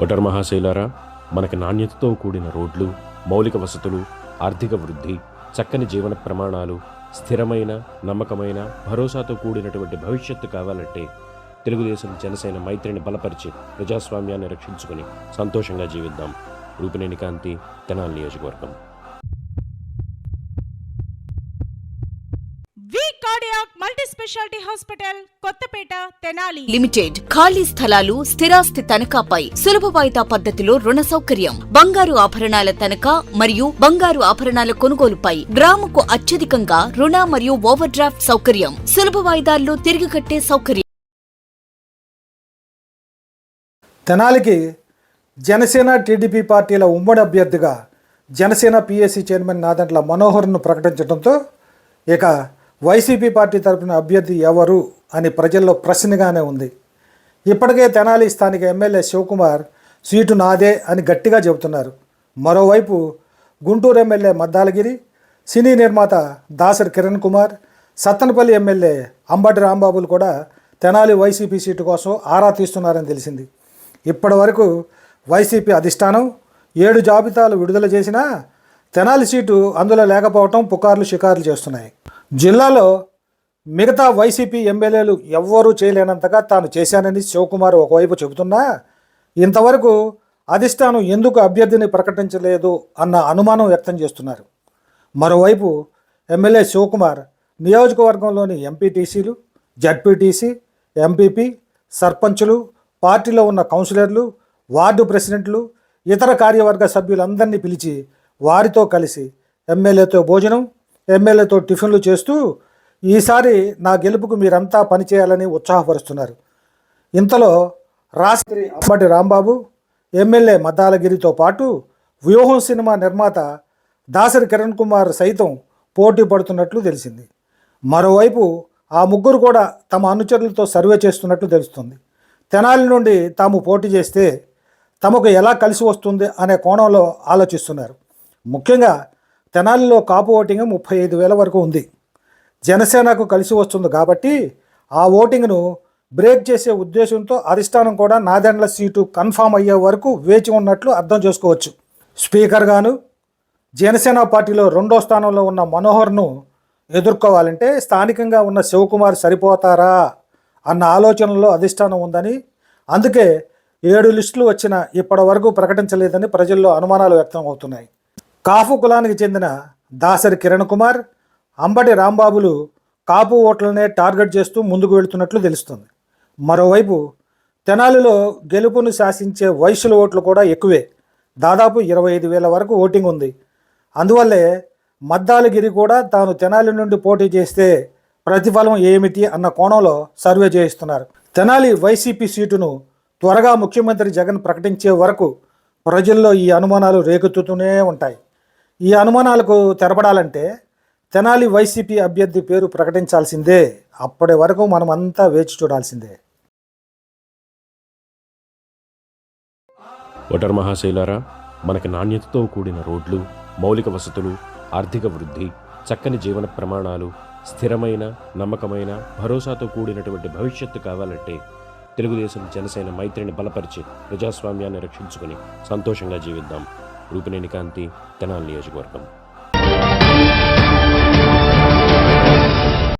Voter మహాశైలారా మనకి నాణ్యతతో కూడిన రోడ్లు మౌలిక వసతులు ఆర్థిక వృద్ధి చక్కని జీవన ప్రమాణాలు స్థిరమైన నమ్మకమైన భరోసాతో కూడినటువంటి భవిష్యత్తు కావాలంటే తెలుగుదేశం జనసేన మైత్రిని బలపరిచి ప్రజాస్వామ్యాన్ని రక్షించుకుని సంతోషంగా జీవిద్దాం. రూపినేని కాంతి తెనాలి నియోజకవర్గం. Cardiac multi speciality hospital Kothapeta Tenali. Limited ఖాళీ స్థలాలు స్థిరాస్తి తనఖాపై సులభ వాయిదా పద్ధతిలో రుణ సౌకర్యం. బంగారు ఆభరణాల తనఖా మరియు బంగారు ఆభరణాల కొనుగోలుపై గ్రాముకు అత్యధికంగా రుణ మరియు ఓవర్ డ్రాఫ్ట్ సౌకర్యం. సులభ వాయిదాల్లో తిరిగి కట్టే సౌకర్యం. తెనాలికి జనసేన టీడీపీ పార్టీల ఉమ్మడి అభ్యర్థిగా జనసేన పిఎస్సి చైర్మన్ నాదంట్ల మనోహర్ను ప్రకటించడంతో ఇక వైసీపీ పార్టీ తరపున అభ్యర్థి ఎవరు అని ప్రజల్లో ప్రశ్నగానే ఉంది. ఇప్పటికే తెనాలి స్థానిక ఎమ్మెల్యే శివకుమార్ సీటు నాదే అని గట్టిగా చెబుతున్నారు. మరోవైపు గుంటూరు ఎమ్మెల్యే మద్దాలగిరి సినీ నిర్మాత దాసరి కిరణ్ కుమార్ సత్తనపల్లి ఎమ్మెల్యే అంబటి రాంబాబులు కూడా తెనాలి వైసీపీ సీటు కోసం ఆరా తీస్తున్నారని తెలిసింది. ఇప్పటి వరకు వైసీపీ అధిష్టానం ఏడు జాబితాలు విడుదల చేసినా తెనాలి సీటు అందులో లేకపోవటం పుకార్లు షికార్లు చేస్తున్నాయి. జిల్లాలో మిగతా వైసీపీ ఎమ్మెల్యేలు ఎవ్వరూ చేయలేనంతగా తాను చేశానని శివకుమార్ ఒకవైపు చెబుతున్నా ఇంతవరకు అధిష్టానం ఎందుకు అభ్యర్థిని ప్రకటించలేదు అన్న అనుమానం వ్యక్తం చేస్తున్నారు. మరోవైపు ఎమ్మెల్యే శివకుమార్ నియోజకవర్గంలోని ఎంపీటీసీలు జడ్పీటీసీ ఎంపీపీ సర్పంచులు పార్టీలో ఉన్న కౌన్సిలర్లు వార్డు ప్రెసిడెంట్లు ఇతర కార్యవర్గ సభ్యులందరినీ పిలిచి వారితో కలిసి ఎమ్మెల్యేతో భోజనం ఎమ్మెల్యేతో టిఫిన్లు చేస్తూ ఈసారి నా గెలుపుకు మీరంతా పనిచేయాలని ఉత్సాహపరుస్తున్నారు. ఇంతలో రాష్ట్రి అంబటి రాంబాబు ఎమ్మెల్యే మద్దాలగిరితో పాటు వ్యూహం సినిమా నిర్మాత దాసరి కిరణ్ కుమార్ సైతం పోటీ పడుతున్నట్లు తెలిసింది. మరోవైపు ఆ ముగ్గురు కూడా తమ అనుచరులతో సర్వే చేస్తున్నట్లు తెలుస్తుంది. తెనాలి నుండి తాము పోటీ చేస్తే తమకు ఎలా కలిసి వస్తుంది అనే కోణంలో ఆలోచిస్తున్నారు. ముఖ్యంగా తెనాలిలో కాపు ఓటింగ్ ముప్పై ఐదు వేల వరకు ఉంది. జనసేనకు కలిసి వస్తుంది కాబట్టి ఆ ఓటింగ్ను బ్రేక్ చేసే ఉద్దేశంతో అధిష్టానం కూడా నాదెండ్ల సీటు కన్ఫామ్ అయ్యే వరకు వేచి ఉన్నట్లు అర్థం చేసుకోవచ్చు. స్పీకర్ గాను జనసేన పార్టీలో రెండో స్థానంలో ఉన్న మనోహర్ను ఎదుర్కోవాలంటే స్థానికంగా ఉన్న శివకుమార్ సరిపోతారా అన్న ఆలోచనలో అధిష్టానం ఉందని అందుకే ఏడు లిస్టులు వచ్చినా ఇప్పటి వరకు ప్రకటించలేదని ప్రజల్లో అనుమానాలు వ్యక్తం అవుతున్నాయి కాపు కులానికి చెందిన దాసరి కిరణ్ కుమార్ అంబటి రాంబాబులు కాపు ఓట్లనే టార్గెట్ చేస్తూ ముందుకు వెళుతున్నట్లు తెలుస్తుంది. మరోవైపు తెనాలిలో గెలుపును శాసించే వయసుల ఓట్లు కూడా ఎక్కువే. దాదాపు ఇరవై ఐదు వేల వరకు ఓటింగ్ ఉంది. అందువల్లే మద్దాలగిరి కూడా తాను తెనాలి నుండి పోటీ చేస్తే ప్రతిఫలం ఏమిటి అన్న కోణంలో సర్వే చేయిస్తున్నారు. తెనాలి వైసీపీ సీటును త్వరగా ముఖ్యమంత్రి జగన్ ప్రకటించే వరకు ప్రజల్లో ఈ అనుమానాలు రేకెత్తుతూనే ఉంటాయి. ఈ అనుమానాలకు తెరపడాలంటే తెనాలి వైసీపీ అభ్యర్థి పేరు ప్రకటించాల్సిందే. అప్పటి వరకు మనమంతా వేచి చూడాల్సిందే. ఓటర్ మహాశైలారా మనకి నాణ్యతతో కూడిన రోడ్లు మౌలిక వసతులు ఆర్థిక వృద్ధి చక్కని జీవన ప్రమాణాలు స్థిరమైన నమ్మకమైన భరోసాతో కూడినటువంటి భవిష్యత్తు కావాలంటే తెలుగుదేశం జనసేన మైత్రిని బలపరిచి ప్రజాస్వామ్యాన్ని రక్షించుకుని సంతోషంగా జీవిద్దాం. రూపినేని కాంతి తెనాలి నియోజకవర్గం